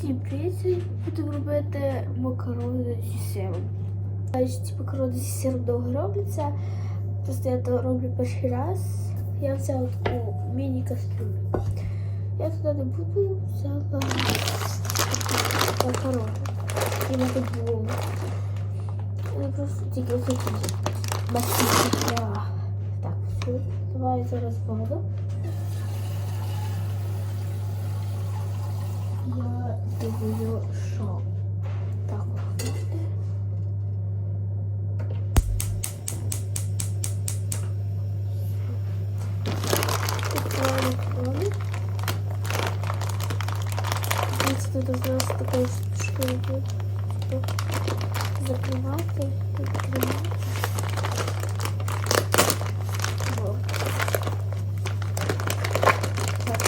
Всім привіт! Будемо робити макарони зі сиром. Ці макарони зі сиром довго робляться. Просто я то роблю перший раз. Я взяла таку міні-кастрюлю. Я туди не буду, взяла макарони. І на було. Я просто тільки ось такі. Так, все. Давай зараз воду. Я думаю, що так буде. Тут у нас такою штукою закривати, відкривати. Вот. Так.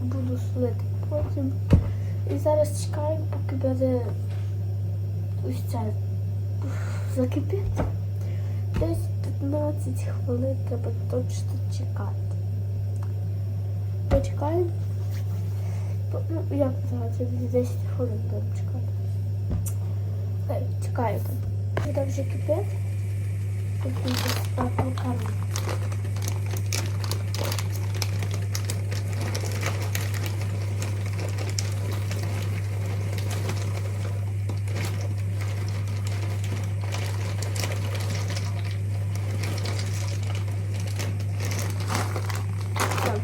Буду солити потім. І зараз чекаємо, поки буде ось це закипить. Десь 15 хвилин треба точно чекати. Почекаємо. По- Ну, як називається, 10 хвилин будемо чекати. Чекаємо. Коли вже кипить, то буде так руками. Так.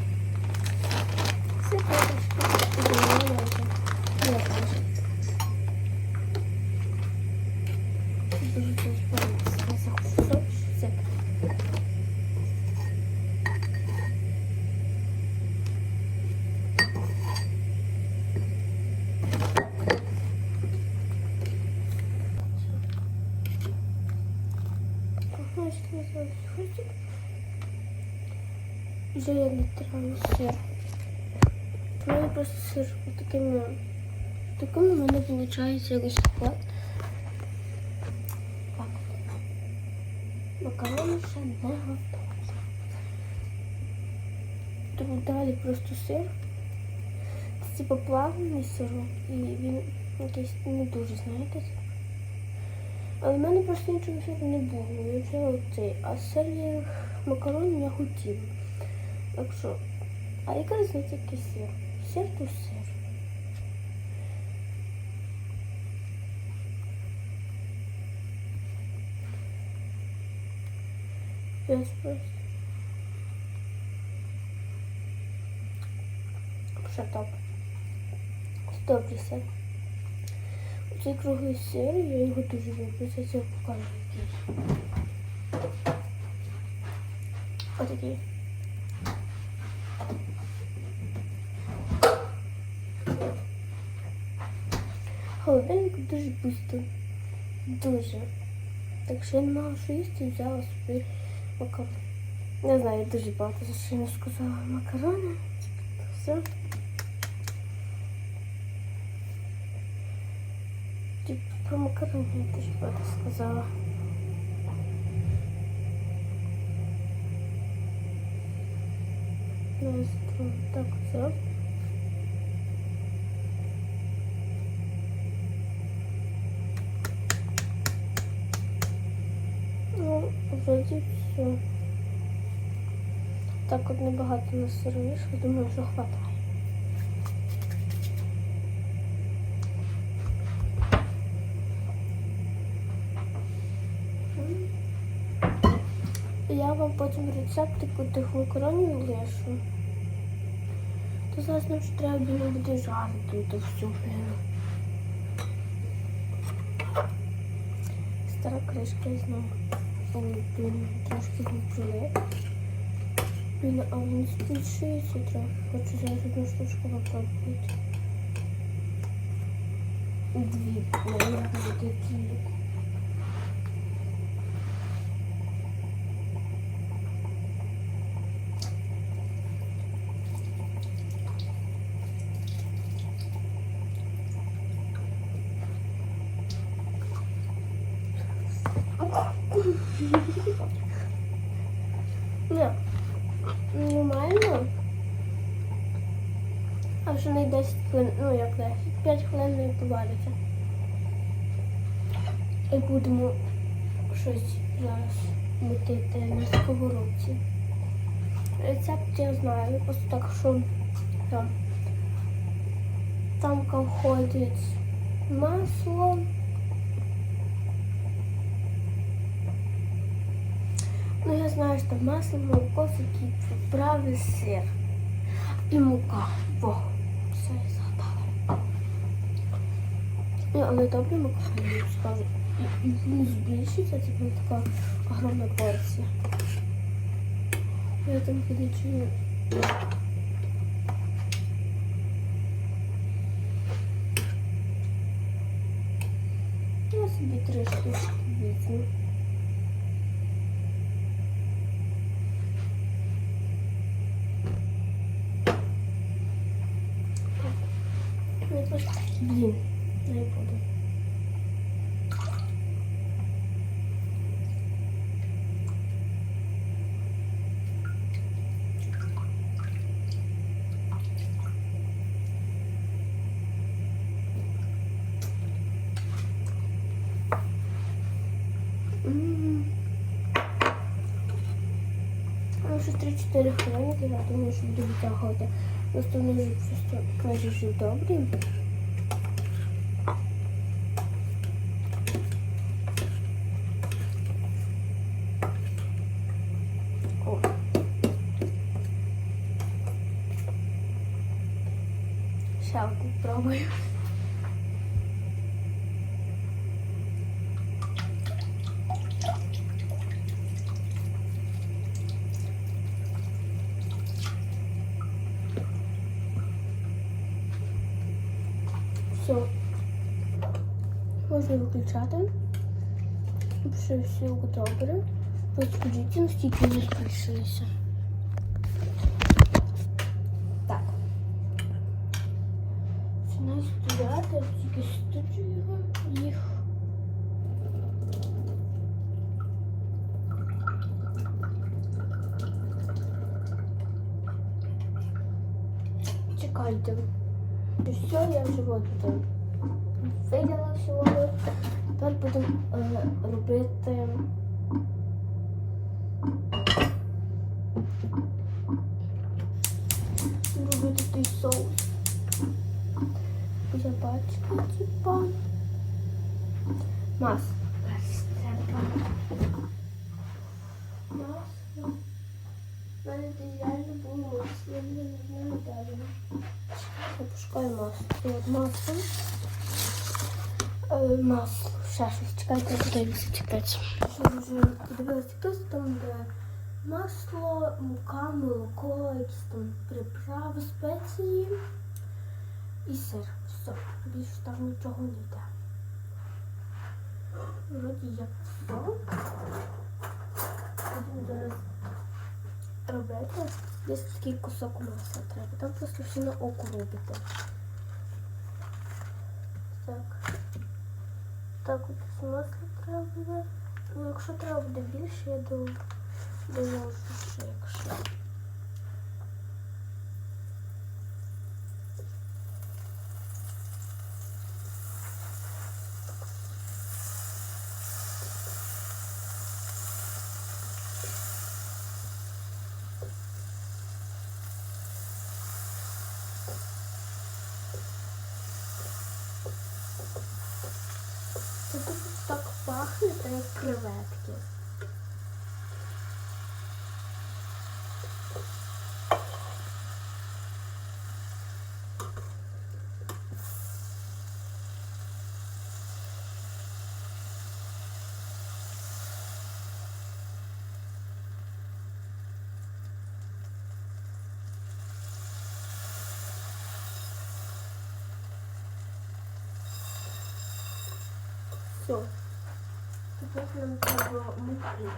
Все хорошо. Добавляем. Нет, даже. Дуже дуже багато. Я захочу. Все. Ага, что называется? Хвостик. Вже я натираю сир. У мене просто сир такими, такими в мене виходить якось. Так. Макарони ще не готові. Тому далі просто сир. Це типу плавлений сирок і він якийсь не дуже, знаєте. Але в мене просто іншого сиру не було. Я взяла цей, а сир макарони я хотіла. Так що, а яка різниця який сир? Сир то сир. Без просто. Ще топ. Добрий сир. Оцей круглий сир, я його дуже люблю. Це покажу який. Отакий. Холодильник дуже пусто. Дуже. Так що я не мала що їсти взяла собі макарони. Не знаю, я дуже багато за що не сказала макарони. Все. Типу про макарони я дуже багато сказала. Два, так, все. Ну, вроді все. Так от небагато нас сировиш, думаю, що хватає. Я вам потім рецептику тих макаронів лишу. То зараз нам ж треба буде жарити то всю блін. Стара кришка знову. Блін, трошки відчули. Блін, а він збільшується трохи. Хочу зараз одну штучку попробувати. Дві, наверное, такі. Нормально. А вже не 10 хвилин, ну як 10, 5 хвилин не повариться. І будемо щось зараз мутити на сковородці. Рецепт я знаю, просто так, що там. Там входить масло. Ну, я знаю, там масло, молоко, всякі приправи, сир і мука. Во, все я згадала. Ну, але добре я скажу. Не збільшиться, це прям така огромна порція. Я там ходячи. Я собі три штучки візьму. Блін, не буду. Ще 3-4 хвилинки, я думаю, що буду витягувати. Просто вони вже просто майже вже добрі. Ще одну пробую. Все. Можна виключати. Вже все добре. Розкажіть, наскільки вони збільшилися. Так. Починаю його, їх. Чекайте. Все, я вже от виділа всього. Тепер будемо е. Робити Масло. Масло. У мене реально масло, я не знаю далі. Я масло. І от масло. Е, масло. Ще щось. Чекайте, я подивлюся, чекайте. Що вже подивилася там, де масло, мука, молоко, якісь там приправи, спеції і сир. Все. Більше там нічого не йде. Вроді як все. Будемо зараз робити. Десь такий кусок масла треба. Там просто все на око робите. Так. Так, от масла треба буде. Ну, якщо треба буде більше, я до, доложу ще, якщо. Це тут так пахне, так як креветки. Все. Тепер нам треба муки.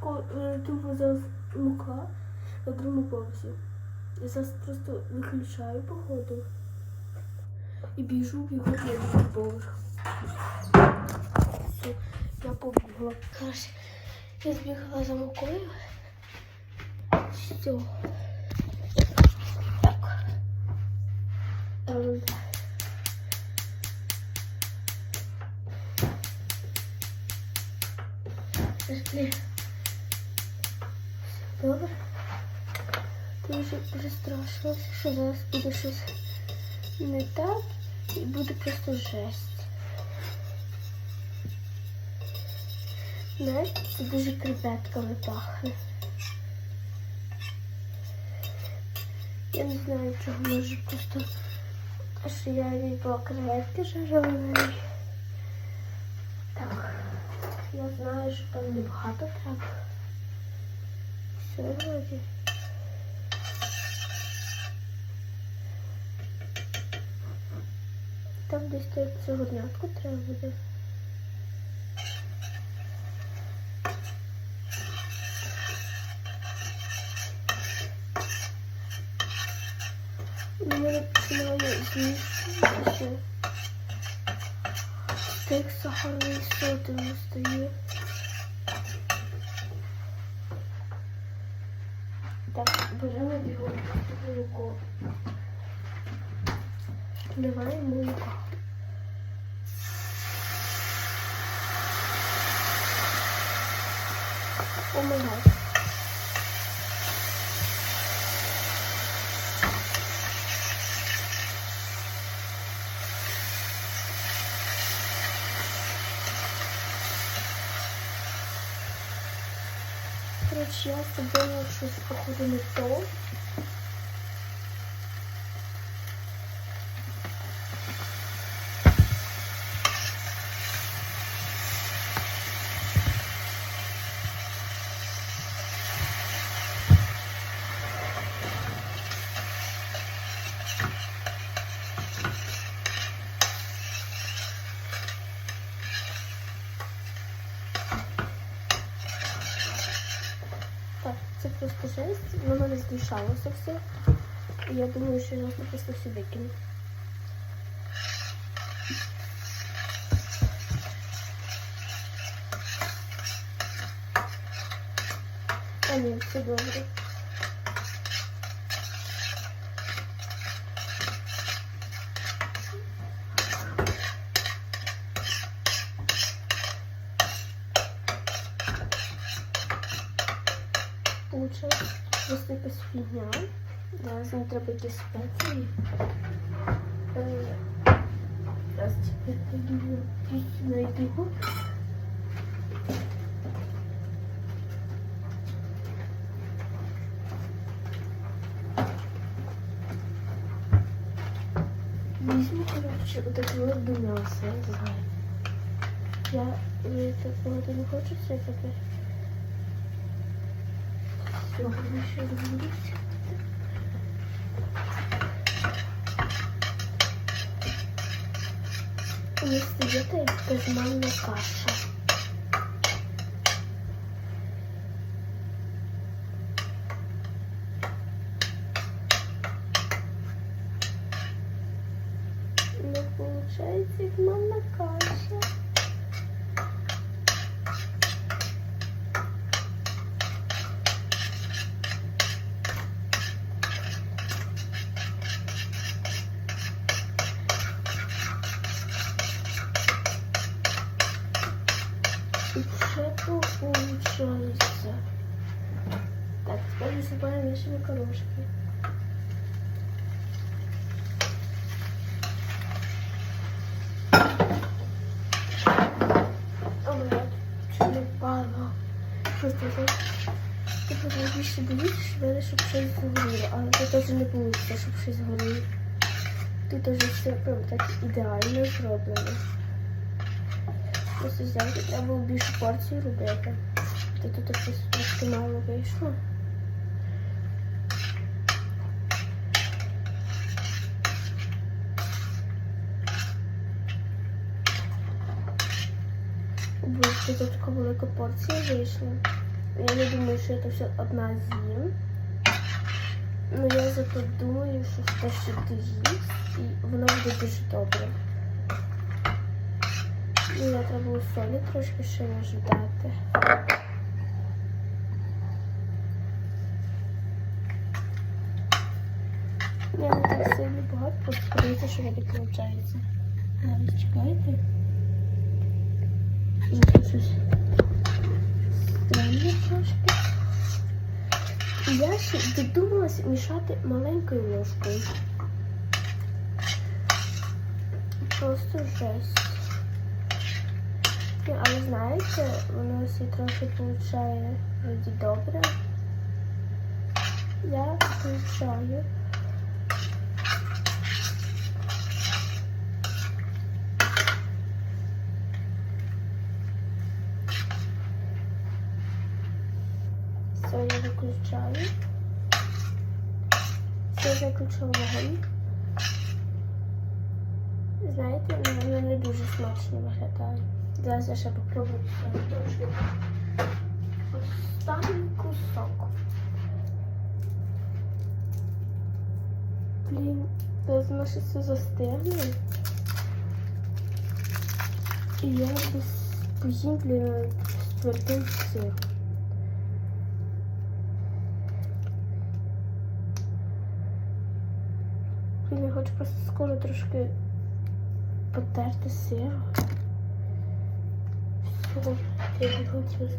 Чому е, тупо зараз мука на другому поверсі? Я зараз просто виключаю походу. І біжу, бігу на другий поверх. Я побігла. Коротше, я збігала за мукою. Все. Пішли. Добре. Дуже перестрашилася, що зараз буде щось не так і буде просто жесть. Знаєте, це дуже креветками пахне. Я не знаю, чого може просто, що я їла креветки жареної. Так, я знаю, що там небагато треба. Все вроді. Там десь цього днятку треба буде. Починає змішуватися. Стейк з сахарною сотою стає. Так, беремо бігом молоко. Вливаємо молоко. О Короче, я зробила щось походу не то. Так, це просто жесть. Змішалося все. І я думаю, що зараз просто все викину. А ні, все добре. Получається просто якась фігня. Зараз мені треба якісь спеції. Е, Зараз тепер подію, знайду. Візьму, коротше, отаку от до м'яса, я знаю. Я е, такого не хочу сипати. Сьогодні ще розбудуся. Вместо этого безманная каша. Ну, получается, их манна каша. И что получается? Так, теперь насыпаем наши макарошки. О, май гад, чуть не впало. Просто так. Типу, найбільше боюсь, що мене щоб щось згоріло, але це теж не вийде, щоб щось згоріло. Тут уже все прям так ідеально зроблено. Просто взяти, треба більшу порцію робити. Та тут щось мало вийшло. Бо це така велика порція вийшла. Я не думаю, що це все одна з'їм. Ну я зато думаю, що те, що ти їсть, і воно буде дуже добре. Ну, я треба було солі трошки ще може дати. Я не так сильно багато, просто подивіться, що таке виходить. Зараз чекайте. Странне трошки. І я ще додумалась мішати маленькою ложкою. Просто жесть. Ну, але знаєте, воно всі трохи вроді добре. Я включаю. Все, я виключаю. Виключила вогонь. Знаєте, воно не дуже смачно виглядає. Зараз я ще попробую трошки. Останній кусок. Блін, воно ще все застигне. І я без поїм, блін, з твердим сиром. Блін, я хочу просто скоро трошки потерти сир. Все, я спустити.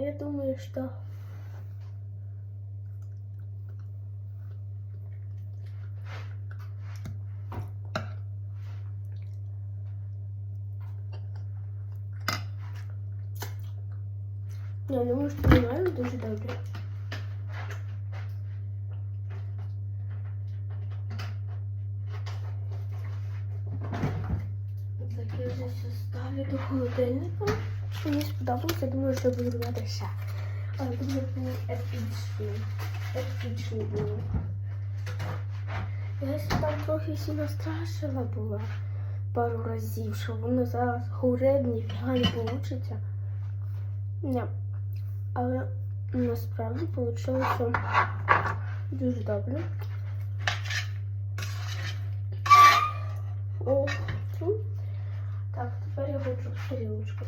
Я думаю, что Я думаю, що нормально дуже добре. Так, я вже все ставлю до холодильника. Мені сподобалося, я думаю, що буду робити ще. Але дуже був епічний. Епічний був. Я там трохи всі настрашила була пару разів, що воно зараз горить, ніфіга не вийде. Ні. Але насправді вийшло дуже добре. О. Так, тепер я хочу тарілочку.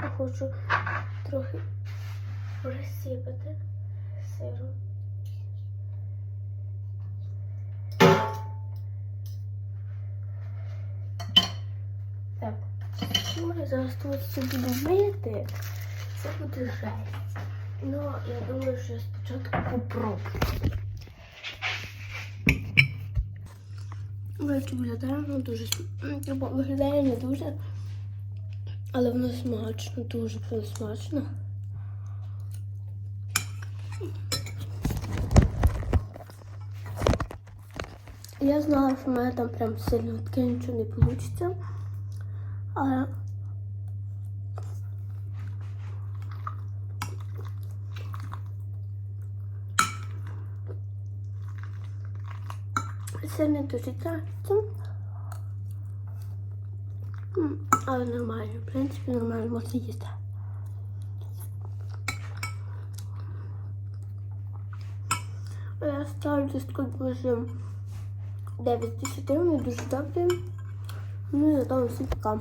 Зверху хочу трохи присипати сиром. Так, я зараз тут все буду мити. Це буде жесть. Ну, я думаю, що я спочатку попробую. Виглядає воно дуже виглядає не дуже, але воно смачно, дуже смачно. Я знала, що в мене там прям сильно таке нічого не вийде. Але це не дуже тяжко. Але нормально, в принципі, нормально можна їсти. Я ставлю десь тут дуже 9 з 10, вони дуже добрі. Ну і зато усі пока.